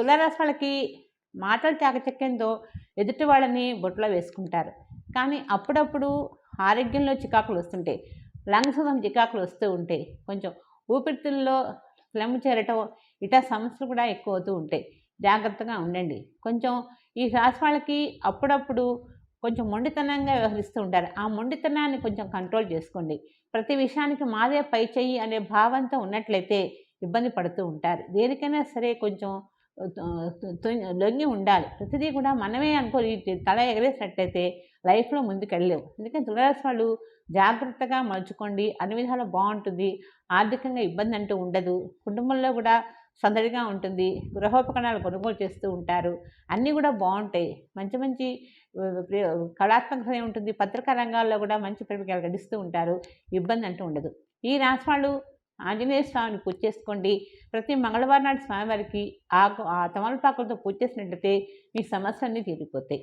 తులారాశి వాళ్ళకి మాటలు చాకచక్యంతో ఎదుటి వాళ్ళని బొట్లో వేసుకుంటారు. కానీ అప్పుడప్పుడు ఆరోగ్యంలో చికాకులు వస్తుంటాయి. లంగ్స్ చికాకులు వస్తూ ఉంటాయి. కొంచెం ఊపిరితిత్తుల్లో ఫ్లెమ్ చేరటం ఇటా సమస్యలు కూడా ఎక్కువ అవుతూ ఉంటాయి. జాగ్రత్తగా ఉండండి. కొంచెం ఈ రాశి వాళ్ళకి అప్పుడప్పుడు కొంచెం మొండితనంగా వ్యవహరిస్తూ ఉంటారు. ఆ మొండితనాన్ని కొంచెం కంట్రోల్ చేసుకోండి. ప్రతి విషయానికి మాదే పై చెయ్యి అనే భావంతో ఉన్నట్లయితే ఇబ్బంది పడుతూ ఉంటారు. దేనికైనా సరే కొంచెం లొంగి ఉండాలి. ప్రతిదీ కూడా మనమే అనుకో తల ఎగరేసినట్టయితే లైఫ్లో ముందుకు వెళ్ళలేవు అందుకని తులరాశి వాళ్ళు జాగ్రత్తగా మలుచుకోండి అన్ని విధాలు బాగుంటుంది ఆర్థికంగా ఇబ్బంది అంటూ ఉండదు కుటుంబంలో కూడా సందడిగా ఉంటుంది గృహోపకరణాలు కొనుగోలు చేస్తూ ఉంటారు అన్నీ కూడా బాగుంటాయి. మంచి మంచి కళాత్మకత ఉంటుంది పత్రికా రంగాల్లో కూడా మంచి ప్రతికలు గడిస్తూ ఉంటారు ఇబ్బంది అంటూ ఉండదు. ఈ రాశి వాళ్ళు ఆంజనేయ స్వామిని పూజ చేసుకోండి. ప్రతి మంగళవారం నాడు స్వామివారికి ఆకు ఆ తమలపాకులతో పూజ చేసినట్లయితే మీ సమస్యలన్నీ తీరిపోతాయి.